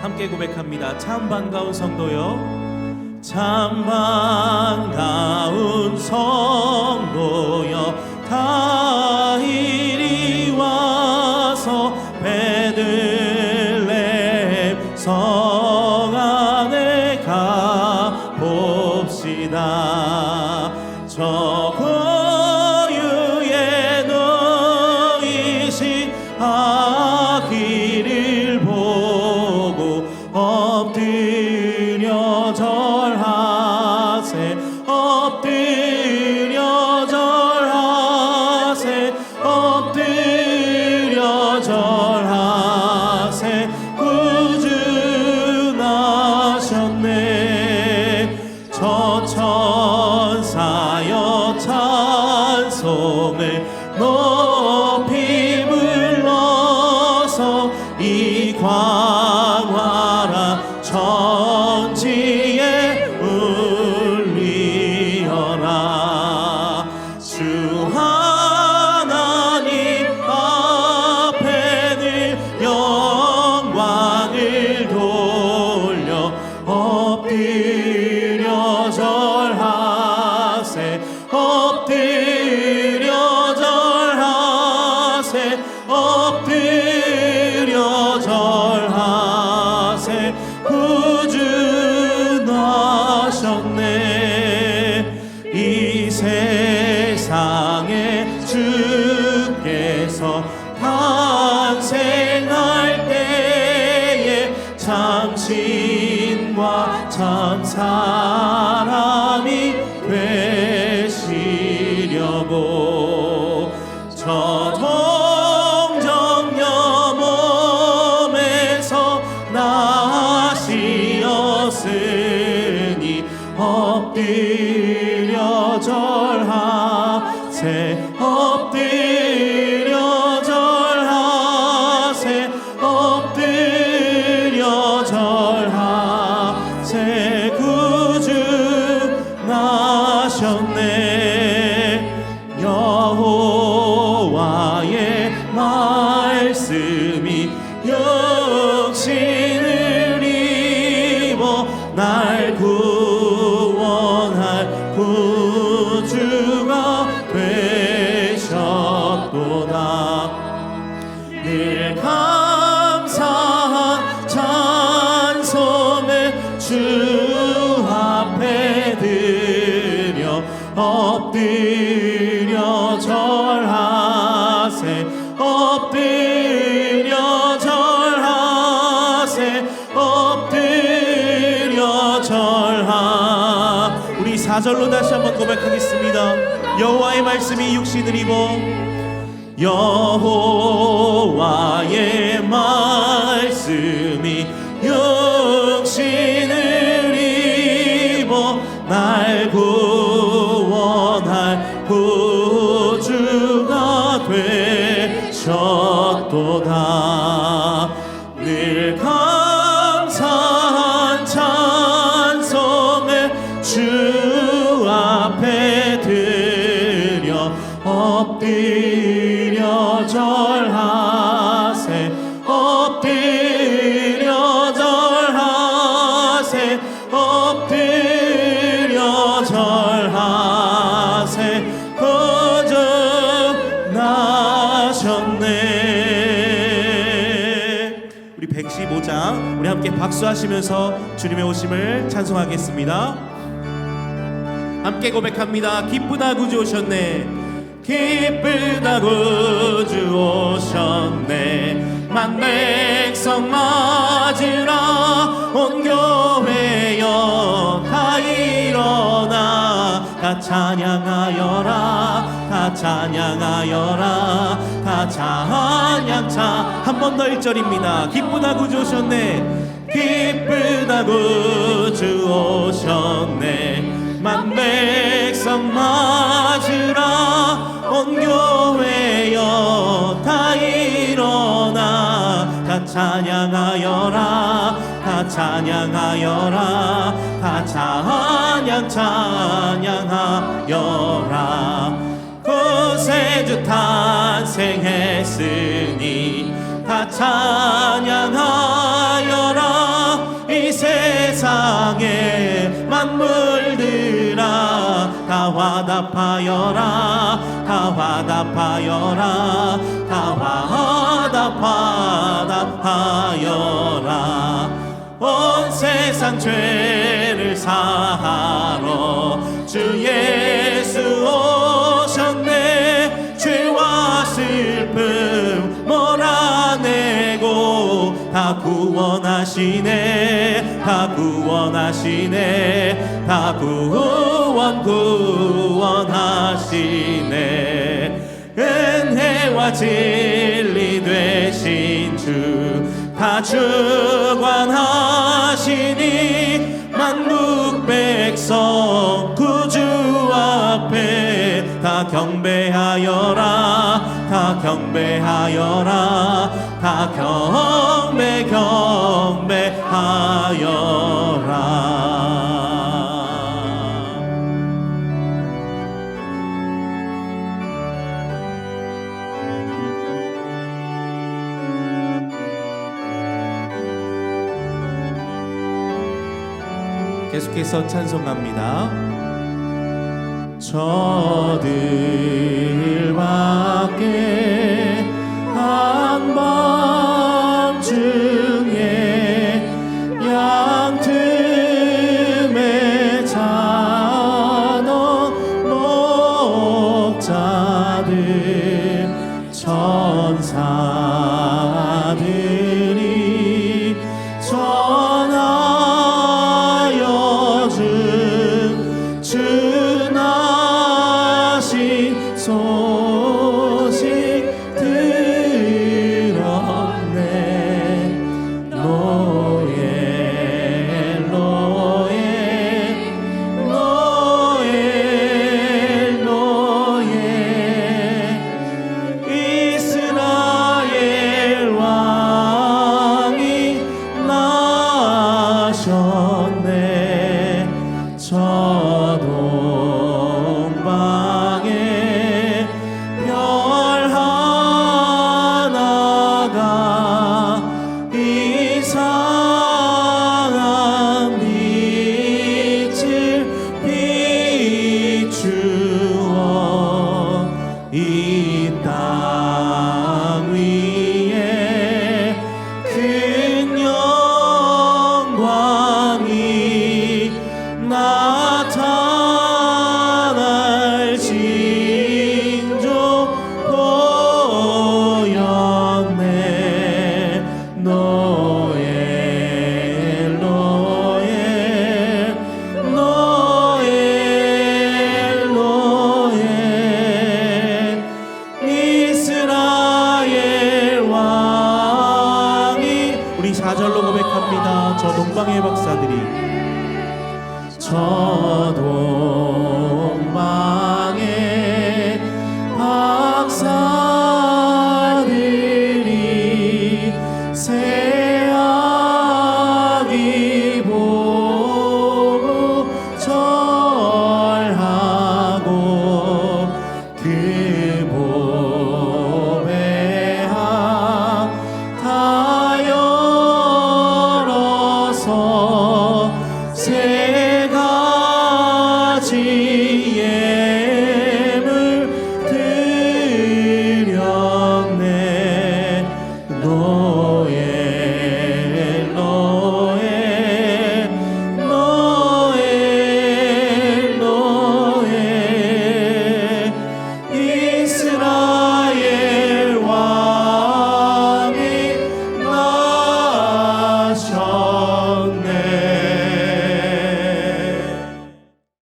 함께 고백합니다. 참 반가운 성도요. 참 반가운 성도여 다 이리 와서 베들레헴 성 안에 가 봅시다 엎드려 절하세. 엎드려 절하세. 구주나셨네. 저 천사여 찬송을 신과 참 사람이 되시려고 저 동정녀 몸에서 나시었으니 엎드려 절하세 엎드려 여호와의 말씀이 육신을 입어 날 구원할 구주가 되셨도다. 늘 4절로 다시 한번 고백하겠습니다. 여호와의 말씀이 육신을 입어 여호와의 말씀이 여 엎드려 절하세 엎드려 절하세 엎드려 절하세 거저 나셨네 우리 115장 우리 함께 박수하시면서 주님의 오심을 찬송하겠습니다 함께 고백합니다. 기쁘다 구주 오셨네. 기쁘다 구주 오셨네. 만 백성 맞으라 온 교회여 다 일어나 다 찬양하여라 다 찬양하여라 다 찬양차 한 번 더 1절입니다. 기쁘다 구주 오셨네. 기쁘다 구주 오셨네. 만 백성 맞 찬양하여라 다 찬양하여라 다 찬양 찬양하여라. 구세주 탄생했으니 다 찬양하여라. 세상의 만물들아 다 화답하여라 다 화답하여라 다 화답하여라. 온 세상 죄를 사하러 주 예수 오셨네. 죄와 슬픔 몰아내고 다 구원하시네 다 구원하시네 다 구원 구원하시네. 은혜와 진리 되신 주 다 주관하시니 만국 백성 구주 앞에 다 경배하여라 다 경배하여라 다 경배 경배하여 계속해서 찬송합니다. 저들 밖에 한밤중에 양틈에 자던 목자들 천사 방의 박사들이 저